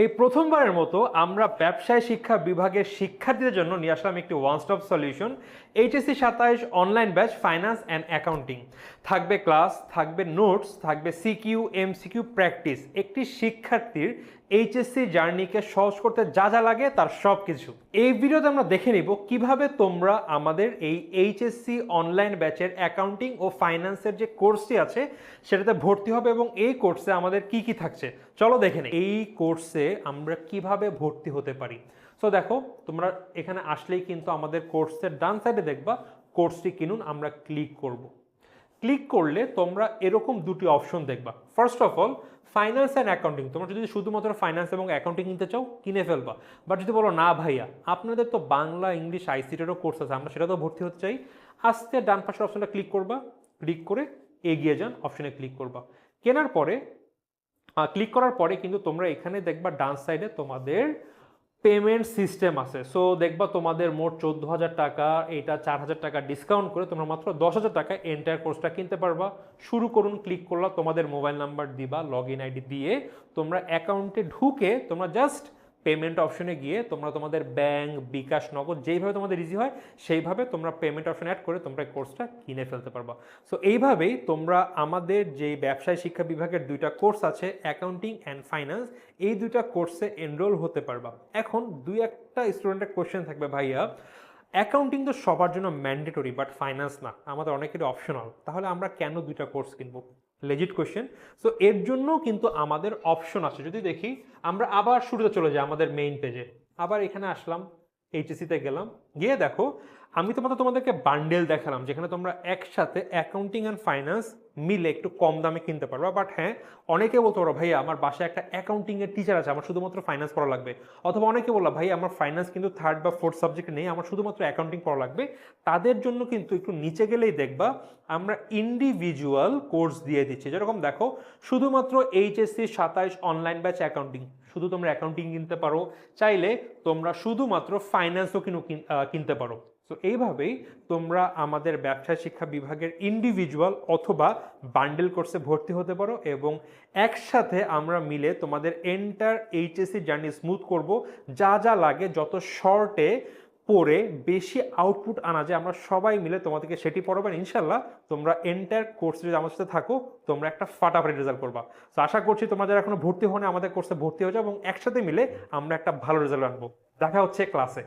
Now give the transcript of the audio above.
এই প্রথমবারের মতো আমরা ব্যবসায় শিক্ষা বিভাগের শিক্ষার্থীদের জন্য নিয়ে আসলাম একটি ওয়ান স্টপ সলিউশন এইচএসসি সাতাইশ online batch finance and accounting থাকবে ক্লাস থাকবে নোটস থাকবে সিকিউ এমসিকিউ প্র্যাকটিস একটি শিক্ষার্থীর এইচএসসি জার্নিকে সহজ করতে যা যা লাগে তার সব কিছু এই ভিডিওতে আমরা দেখে নিব কীভাবে তোমরা আমাদের এই এইচএসসি অনলাইন ব্যাচের অ্যাকাউন্টিং ও ফাইন্যান্সের যে কোর্সটি আছে, সেটাতে ভর্তি হবে এবং এই কোর্সে আমাদের কি কি থাকছে। চলো দেখে নিই। এই কোর্সে আমরা কীভাবে ভর্তি হতে পারি। সো দেখো, তোমরা এখানে আসলেই কিন্তু আমাদের কোর্সের ডান সাইডে দেখবা কোর্সটি কিনুন, আমরা ক্লিক করব। ক্লিক করলে তোমরা এরকম দুটি অপশন দেখবা। First of all finance and accounting তোমরা যদি শুধুমাত্র ফাইন্যান্স এবং অ্যাকাউন্টিং কিনতে চাও, কিনে ফেলবা। বাট যদি বলো, না ভাইয়া, আপনাদের তো বাংলা, ইংলিশ আইসিটেরও কোর্স আছে, আমরা সেটাতেও ভর্তি হতে চাই। আস্তে ডান পাশের অপশনটা ক্লিক করবা। ক্লিক করে এগিয়ে যান, অপশনে ক্লিক করবা। কেনার পরে ক্লিক করার পরে কিন্তু তোমরা এখানে দেখবা, ডান সাইডে তোমাদের পেমেন্ট সিস্টেম আছে। সো দেখবা তোমাদের মোট চোদ্দ হাজার টাকা, এটা চার হাজার টাকা ডিসকাউন্ট করে তোমরা মাত্র দশ হাজার টাকা এন্টার কোর্সটা কিনতে পারবা। শুরু করুন ক্লিক করলা, তোমাদের মোবাইল নাম্বার দিবা লগ ইন আইডি দিয়ে তোমরা অ্যাকাউন্টে ঢুকে তোমরা জাস্ট পেমেন্ট অপশনে গিয়ে তোমরা তোমাদের ব্যাংক বিকাশ, নগদ যেইভাবে তোমাদের ইজি হয়, সেইভাবে তোমরা পেমেন্ট অপশন অ্যাড করে তোমরা এই কোর্সটা কিনে ফেলতে পারবা। সো এইভাবেই তোমরা আমাদের যে ব্যবসায় শিক্ষা বিভাগের দুইটা কোর্স আছে অ্যাকাউন্টিং অ্যান্ড ফাইন্যান্স এই দুইটা কোর্সে এনরোল হতে পারবা। এখন দুই একটা স্টুডেন্টের কোয়েশ্চেন থাকবে, ভাইয়া অ্যাকাউন্টিং তো সবার জন্য ম্যান্ডেটরি বাট ফাইন্যান্স না। আমাদের অনেকেরই অপশনাল তাহলে আমরা কেন দুইটা কোর্স কিনবো? লেজিট কোয়েশ্চেন সো এর জন্য কিন্তু আমাদের অপশন আছে। যদি দেখি, আমরা আবার শুরুতে চলে যাই আমাদের মেইন পেজে আবার এখানে আসলাম এইচএসিতে গেলাম। গিয়ে দেখো, আমি তোমাদের তোমাদেরকে বান্ডেল দেখালাম, যেখানে তোমরা একসাথে অ্যাকাউন্টিং অ্যান্ড ফাইন্যান্স মিলে একটু কম দামে কিনতে পারবা। বাট হ্যাঁ অনেকে বলতে পারো ভাই আমার বাসায় একটা অ্যাকাউন্টিং এর টিচার আছে, আমার শুধুমাত্র ফাইন্যান্স পড়া লাগবে। অথবা অনেকে বলল ভাই আমার ফাইন্যান্স কিন্তু থার্ড বা ফোর্থ সাবজেক্ট নেই, আমার শুধুমাত্র অ্যাকাউন্টিং পড়া লাগবে। তাদের জন্য কিন্তু একটু নিচে গেলেই দেখবা, আমরা ইন্ডিভিজুয়াল কোর্স দিয়ে দিচ্ছি। যেরকম দেখো, শুধুমাত্র এইচএসসি সাতাইশ অনলাইন ব্যাচ অ্যাকাউন্টিং শুধু তোমরা অ্যাকাউন্টিং কিনতে পারো, চাইলে তোমরা শুধুমাত্র ফাইন্যান্সও কিনু কিনতে পারো। তো এইভাবেই তোমরা আমাদের ব্যবসায় শিক্ষা বিভাগের ইন্ডিভিজুয়াল অথবা বান্ডেল কোর্সে ভর্তি হতে পারো এবং একসাথে আমরা মিলে তোমাদের এন্টার এইচএসসি জার্নি স্মুথ করব। যা যা লাগে, যত শর্টে পড়ে বেশি আউটপুট আনা যায়, আমরা সবাই মিলে তোমাদেরকে সেটি পড়াবেন ইনশাল্লাহ তোমরা এন্টার কোর্সে যদি আমার সাথে থাকো, তোমরা একটা ফাটাফাটি রেজাল্ট করবা। তো আশা করছি তোমরা যারা এখনও ভর্তি হনে আমাদের কোর্সে ভর্তি হয়ে যাও এবং একসাথে মিলে আমরা একটা ভালো রেজাল্ট আনব। দেখা হচ্ছে ক্লাসে